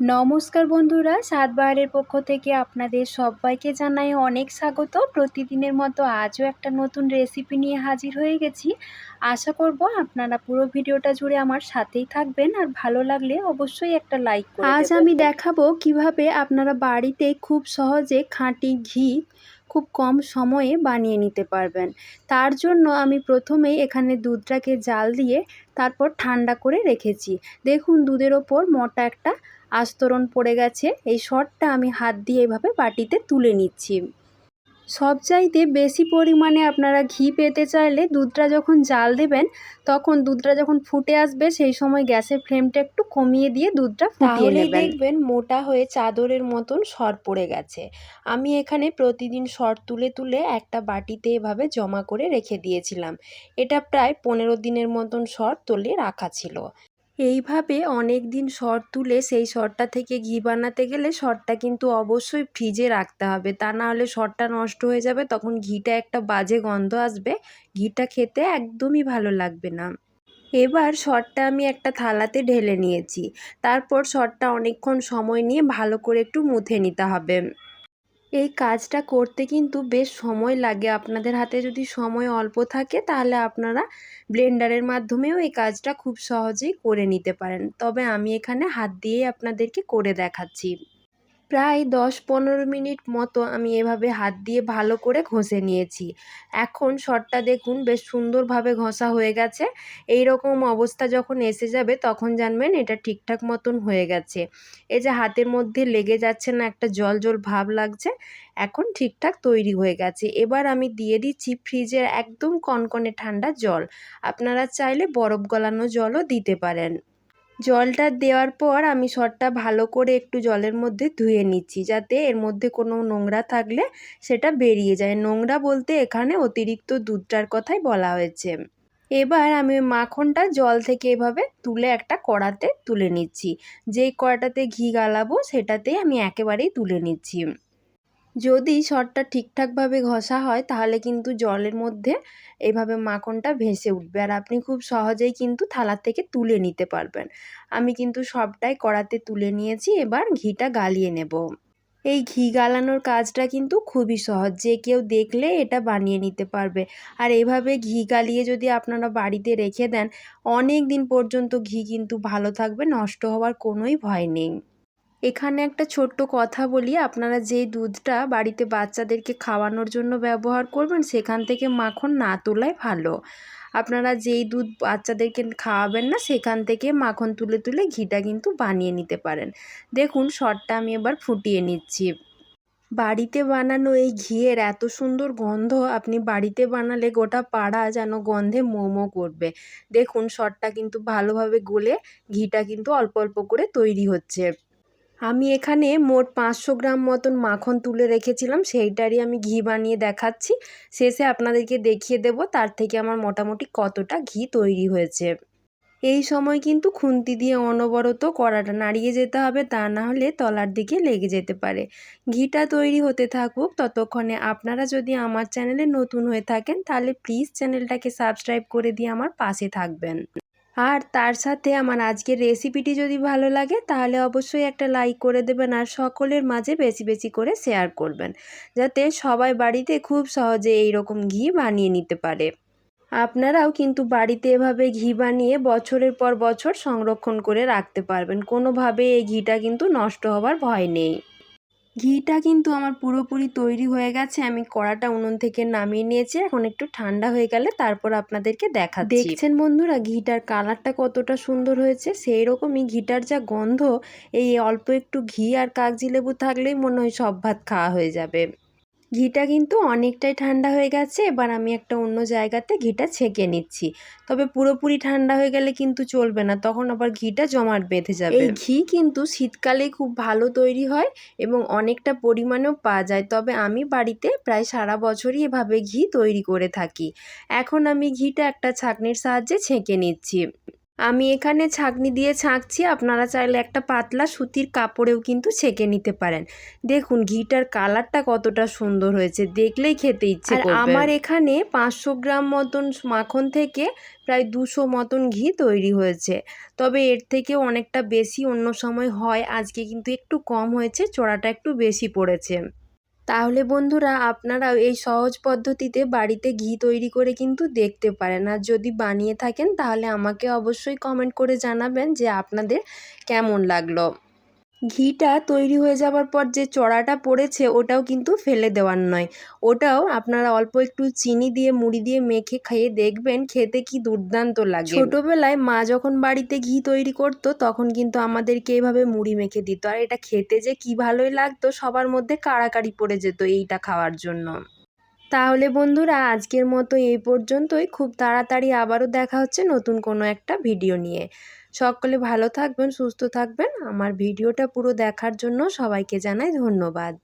নমস্কার বন্ধুরা সাতবাহারের পক্ষ থেকে আপনাদের সবাইকে জানাই অনেক স্বাগত। প্রতিদিনের মতো আজও একটা নতুন রেসিপি নিয়ে হাজির হয়ে গেছি। আশা করব আপনারা পুরো ভিডিওটা জুড়ে আমার সাথেই থাকবেন। আর ভালো লাগলে অবশ্যই একটা লাইক আজ আমি দেখাবো কীভাবে আপনারা বাড়িতে খুব সহজে খাঁটি ঘি খুব কম সময়ে বানিয়ে নিতে পারবেন। তার জন্য আমি প্রথমেই এখানে দুধটাকে জাল দিয়ে তারপর ঠান্ডা করে রেখেছি। দেখুন দুধের ওপর মোটা একটা আস্তরণ পড়ে গেছে। এই শটটা আমি হাত দিয়ে এভাবে বাটিতে তুলে নিচ্ছি। সব চাইতে বেশি পরিমাণে আপনারা ঘি পেতে চাইলে দুধটা যখন জাল দেবেন তখন দুধটা যখন ফুটে আসবে সেই সময় গ্যাসের ফ্লেমটা একটু কমিয়ে দিয়ে দুধটা ফুটিয়ে নেবেন। দেখবেন মোটা হয়ে চাদরের মতন সর পড়ে গেছে। আমি এখানে প্রতিদিন সর তুলে তুলে একটা বাটিতে এভাবে জমা করে রেখে দিয়েছিলাম। এটা প্রায় পনেরো দিনের মতন সর তুলে রাখা ছিল। এইভাবে অনেক দিন সর তুলে সেই সরটা থেকে ঘি বানাতে গেলে সরটা কিন্তু অবশ্যই ফ্রিজে রাখতে হবে। তা না হলে সরটা নষ্ট হয়ে যাবে, তখন ঘিটা একটা বাজে গন্ধ আসবে, ঘিটা খেতে একদমই ভালো লাগবে না। এবার সরটা আমি একটা থালাতে ঢেলে নিয়েছি। তারপর সরটা অনেকক্ষণ সময় নিয়ে ভালো করে একটু মুথে নিতে হবে। এই কাজটা করতে কিন্তু বেশ সময় লাগে। আপনাদের হাতে যদি সময় অল্প থাকে, তাহলে আপনারা ব্লেন্ডারের মাধ্যমেও এই কাজটা খুব সহজেই করে নিতে পারেন। তবে আমি এখানে হাত দিয়েই আপনাদেরকে করে দেখাচ্ছি। প্রায় দশ পনেরো মিনিট মতো আমি এভাবে হাত দিয়ে ভালো করে ঘষে নিয়েছি। এখন শটটা দেখুন বেশ সুন্দরভাবে ঘষা হয়ে গেছে। এই রকম অবস্থা যখন এসে যাবে তখন জানবেন এটা ঠিকঠাক মতন হয়ে গেছে। এই যে হাতের মধ্যে লেগে যাচ্ছে না একটা জল জল ভাব লাগছে, এখন ঠিকঠাক তৈরি হয়ে গেছে। এবার আমি দিয়ে দিচ্ছি ফ্রিজের একদম কনকনে ঠান্ডা জল। আপনারা চাইলে বরফ গলানো জলও দিতে পারেন। জলটা দেওয়ার পর আমি সরটা ভালো করে একটু জলের মধ্যে ধুয়ে নিচ্ছি, যাতে এর মধ্যে কোনো নোংরা থাকলে সেটা বেরিয়ে যায়। নোংরা বলতে এখানে অতিরিক্ত দুধটার কথাই বলা হয়েছে। এবার আমি মাখনটা জল থেকে এভাবে তুলে একটা কড়াতে তুলে নিচ্ছি। যেই কড়াটাতে ঘি গালাবো সেটাতেই আমি একেবারেই তুলে নিচ্ছি। যদি সরটা ঠিকঠাকভাবে ঘষা হয়, তাহলে কিন্তু জলের মধ্যে এইভাবে মাখনটা ভেসে উঠবে। আর আপনি খুব সহজেই কিন্তু থালা থেকে তুলে নিতে পারবেন। আমি কিন্তু সবটাই কড়াতে তুলে নিয়েছি, এবার ঘিটা গালিয়ে নেব। এই ঘি গালানোর কাজটা কিন্তু খুবই সহজ। যে কেউ দেখলে এটা বানিয়ে নিতে পারবে। আর এভাবে ঘি গালিয়ে যদি আপনারা বাড়িতে রেখে দেন, অনেক দিন পর্যন্ত ঘি কিন্তু ভালো থাকবে, নষ্ট হওয়ার কোনোই ভয় নেই। এখানে একটা ছোট্ট কথা বলি, আপনারা যেই দুধটা বাড়িতে বাচ্চাদেরকে খাওয়ানোর জন্য ব্যবহার করবেন, সেখান থেকে মাখন না তোলাই ভালো। আপনারা যেই দুধ বাচ্চাদেরকে খাওয়াবেন না, সেখান থেকে মাখন তুলে তুলে ঘিটা কিন্তু বানিয়ে নিতে পারেন। দেখুন, শটটা আমি এবার ফুটিয়ে নিচ্ছি। বাড়িতে বানানো এই ঘিয়ের এত সুন্দর গন্ধ, আপনি বাড়িতে বানালে গোটা পাড়া যেন গন্ধে মোমো করবে। দেখুন, শটটা কিন্তু ভালোভাবে গলে ঘিটা কিন্তু অল্প অল্প করে তৈরি হচ্ছে। আমি এখানে মোট পাঁচশো গ্রাম মতন মাখন তুলে রেখেছিলাম, সেইটারই আমি ঘি বানিয়ে দেখাচ্ছি। শেষে আপনাদেরকে দেখিয়ে দেব তার থেকে আমার মোটামুটি কতটা ঘি তৈরি হয়েছে। এই সময় কিন্তু খুন্তি দিয়ে অনবরত কড়াটা নাড়িয়ে যেতে হবে, তা না হলে তলার দিকে লেগে যেতে পারে। ঘিটা তৈরি হতে থাকুক, ততক্ষণে আপনারা যদি আমার চ্যানেলে নতুন হয়ে থাকেন, তাহলে প্লিজ চ্যানেলটাকে সাবস্ক্রাইব করে দিয়ে আমার পাশে থাকবেন। আর তার সাথে আমার আজকের রেসিপিটি যদি ভালো লাগে, তাহলে অবশ্যই একটা লাইক করে দেবেন আর সকলের মাঝে বেশি বেশি করে শেয়ার করবেন। যাতে সবাই বাড়িতে খুব সহজে এই রকম ঘি বানিয়ে নিতে পারে। আপনারাও কিন্তু বাড়িতে এভাবে ঘি বানিয়ে বছরের পর বছর সংরক্ষণ করে রাখতে পারবেন। কোনোভাবে এই ঘিটা কিন্তু নষ্ট হওয়ার ভয় নেই। ঘিটা কিন্তু আমার পুরোপুরি তৈরি হয়ে গেছে। আমি কড়াটা উনুন থেকে নামিয়ে নিয়েছি। এখন একটু ঠান্ডা হয়ে গেলে তারপর আপনাদেরকে দেখা দেখছেন বন্ধুরা, ঘিটার কালারটা কতটা সুন্দর হয়েছে। সেই রকমই ঘিটার যা গন্ধ, এই অল্প একটু ঘি আর কাগজি লেবু থাকলেই মনে হয় সব ভাত খাওয়া হয়ে যাবে। ঘিটা কিন্তু অনেকটাই ঠান্ডা হয়ে গেছে, এবার আমি একটা অন্য জায়গাতে ঘিটা ছেঁকে নিচ্ছি। তবে পুরোপুরি ঠান্ডা হয়ে গেলে কিন্তু চলবে না, তখন আবার ঘিটা জমাট বেঁধে যাবে। এই ঘি কিন্তু শীতকালে খুব ভালো তৈরি হয় এবং অনেকটা পরিমাণেও পাওয়া যায়, তবে আমি বাড়িতে প্রায় সারা বছরই এভাবে ঘি তৈরি করে থাকি। এখন আমি ঘিটা একটা ছাঁকনির সাহায্যে ছেঁকে নিচ্ছি। আমি এখানে ছাঁকনি দিয়ে ছাঁকছি আপনারা চাইলে একটা পাতলা সুতির কাপড়েও কিন্তু ছেঁকে নিতে পারেন। দেখুন ঘিটার কালারটা কতটা সুন্দর হয়েছে দেখলেই খেতে ইচ্ছে করবে। আমার এখানে পাঁচশো গ্রাম মতন মাখন থেকে প্রায় দুশো মতন ঘি তৈরি হয়েছে। তবে এর থেকে অনেকটা বেশি অন্য সময় হয় আজকে কিন্তু একটু কম হয়েছে চড়াটা একটু বেশি পড়েছে। তাহলে বন্ধুরা আপনারাও এই সহজ পদ্ধতিতে বাড়িতে ঘি তৈরি করে কিন্তু দেখতে পারেন। আর যদি বানিয়ে থাকেন তাহলে আমাকে অবশ্যই কমেন্ট করে জানাবেন যে আপনাদের কেমন লাগল। ঘিটা তৈরি হয়ে যাওয়ার পর যে চড়াটা পড়েছে, ওটাও কিন্তু ফেলে দেওয়ার নয়। ওটাও আপনারা অল্প একটু চিনি দিয়ে, মুড়ি দিয়ে মেখে খেয়ে দেখবেন, খেতে কি দুর্দান্ত লাগে। ছোটোবেলায় মা যখন বাড়িতে ঘি তৈরি করতো, তখন কিন্তু আমাদেরকে এইভাবে মুড়ি মেখে দিত। আর এটা খেতে যে কি ভালোই লাগতো, সবার মধ্যে কাড়াকাড়ি পড়ে যেত এইটা খাওয়ার জন্য। তাহলে বন্ধুরা, আজকের মতো এই পর্যন্তই। খুব তাড়াতাড়ি আবারও দেখা হচ্ছে নতুন কোনো একটা ভিডিও নিয়ে। সকলে ভালো থাকবেন সুস্থ থাকবেন। আমার ভিডিওটা পুরো দেখার জন্য সবাইকে জানাই ধন্যবাদ।